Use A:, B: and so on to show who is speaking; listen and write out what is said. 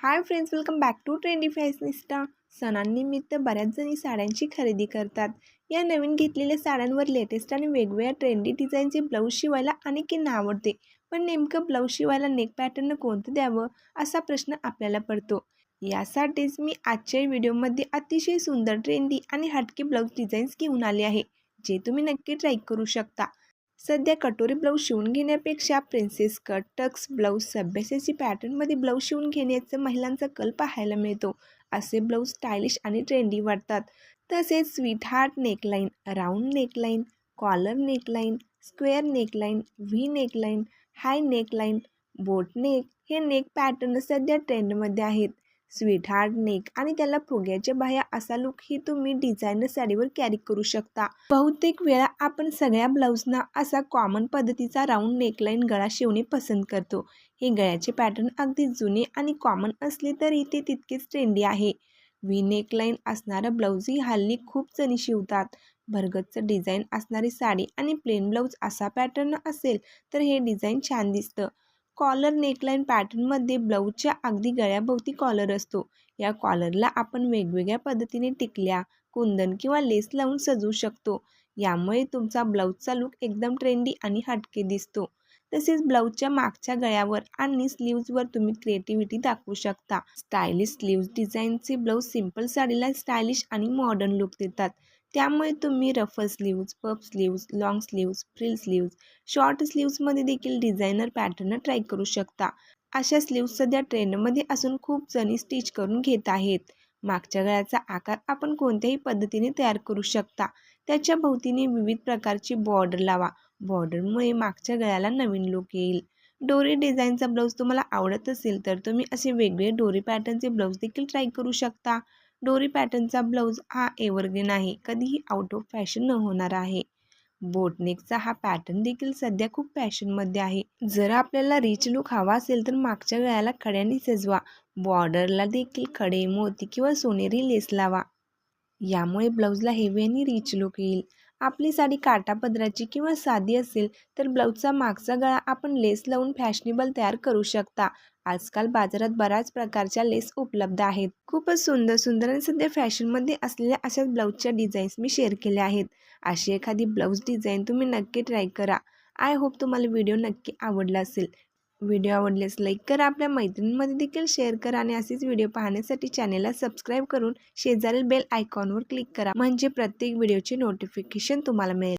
A: Hi friends welcome back to trendy fashionista सणांनिमित्त बऱ्याच जणी साड्यांची खरेदी करतात. या नवीन घेतलेल्या साड्यांवर लेटेस्ट आणि वेगवेगळ्या ट्रेंडी डिझाईनचे ब्लाऊज शिवायला अनेकींना आवडते. पण नेमकं ब्लाऊज शिवायला नेक पॅटर्न कोणतं द्यावं असा प्रश्न आपल्याला पडतो. यासाठीच मी आजच्या व्हिडिओमध्ये अतिशय सुंदर ट्रेंडी आणि हटके ब्लाऊज डिझाईन्स घेऊन आले आहे जे तुम्ही नक्की ट्राय करू शकता. सध्या कटोरी ब्लाऊज शिवून घेण्यापेक्षा प्रिन्सेस कट टक्स ब्लाऊज सभ्यसेची पॅटर्नमध्ये ब्लाऊज शिवून घेण्याचं महिलांचा कल पाहायला मिळतो. असे ब्लाऊज स्टायलिश आणि ट्रेंडी वाटतात. तसेच sweetheart neckline round neckline collar neckline square neckline V neckline high neckline boat neck हे नेक पॅटर्न सध्या ट्रेंडमध्ये आहेत. स्वीटहार्ट नेक आणि त्याला फुग्याच्या बाह्या असा लुक ही तुम्ही डिझायनर साडीवर कॅरी करू शकता. बहुतेक वेळा आपण सगळ्या ब्लाऊजना असा कॉमन पद्धतीचा राऊंड नेकलाईन गळा शिवणे पसंत करतो. हे गळ्याचे पॅटर्न अगदी जुने आणि कॉमन असले तरी ते तितकेच ट्रेंडी आहे. व्ही नेकलाईन असणारं ब्लाऊजही हल्ली खूप जणी शिवतात. भरगतचं डिझाईन असणारी साडी आणि प्लेन ब्लाऊज असा पॅटर्न असेल तर हे डिझाईन छान दिसतं. कॉलर नेकलाईन पॅटर्नमध्ये ब्लाऊजच्या अगदी गळ्याभोवती कॉलर असतो. या कॉलरला आपण वेगवेगळ्या पद्धतीने टिकल्या कुंदन किंवा लेस लावून सजवू शकतो. यामुळे तुमचा ब्लाऊजचा लुक एकदम ट्रेंडी आणि हटके दिसतो. तसेच ब्लाऊजच्या मागच्या गळ्यावर आणि स्लीव्जवर तुम्ही क्रिएटिव्हिटी दाखवू शकता. स्टायलिश स्लीव्ज डिझाईनचे ब्लाऊज सिंपल साडीला स्टायलिश आणि मॉडर्न लुक देतात. त्यामुळे तुम्ही ruffle sleeves puff sleeves long sleeves frill sleeves short स्लीव्जमध्ये देखील डिझायनर पॅटर्न ट्राय करू शकता. अशा स्लीव्ज सध्या ट्रेंडमध्ये असून खूप जणी स्टिच करून घेत आहेत. मागच्या गळ्याचा आकार आपण कोणत्याही पद्धतीने तयार करू शकता. त्याच्या भोवतीने विविध प्रकारची बॉर्डर लावा. बॉर्डरमुळे मागच्या गळ्याला नवीन लुक येईल. डोरी डिझाईनचा ब्लाऊज तुम्हाला आवडत असेल तर तुम्ही असे वेगवेगळे डोरी पॅटर्नचे ब्लाऊज देखील ट्राय करू शकता. डोरी पॅटर्नचा ब्लाऊज हा एव्हरग्रीन आहे. कधीही आउट ऑफ फॅशन न होणार आहे. बोटनेकचा हा पॅटर्न देखील सध्या खूप फॅशनमध्ये आहे. जर आपल्याला रिच लुक हवा असेल तर मागच्या गळ्याला खड्याने सजवा. बॉर्डरला देखील खडे मोती किंवा सोनेरी लेस लावा. यामुळे ब्लाऊजला हेवी आणि रिच लुक येईल. आपली साडी काटापदराची किंवा साधी असेल तर ब्लाऊजचा मागचा गळा आपण लेस लावून फॅशनेबल तयार करू शकता. आजकाल बाजारात बऱ्याच प्रकारच्या लेस उपलब्ध आहेत. खूपच सुंदर सुंदर आणि सध्या फॅशनमध्ये असलेल्या अशाच ब्लाऊजच्या डिझाईन्स मी शेअर केल्या आहेत. अशी एखादी ब्लाऊज डिझाईन तुम्ही नक्की ट्राय करा. आय होप तुम्हाला व्हिडिओ नक्की आवडला असेल. व्हिडिओ आवडल्यास लाईक करा. आपल्या मैत्रिणींमध्ये देखील शेअर करा आणि असेच व्हिडिओ पाहण्यासाठी चॅनेलला सबस्क्राईब करून शेजारील बेल आयकॉनवर क्लिक करा. म्हणजे प्रत्येक व्हिडिओचे नोटिफिकेशन तुम्हाला मिळेल.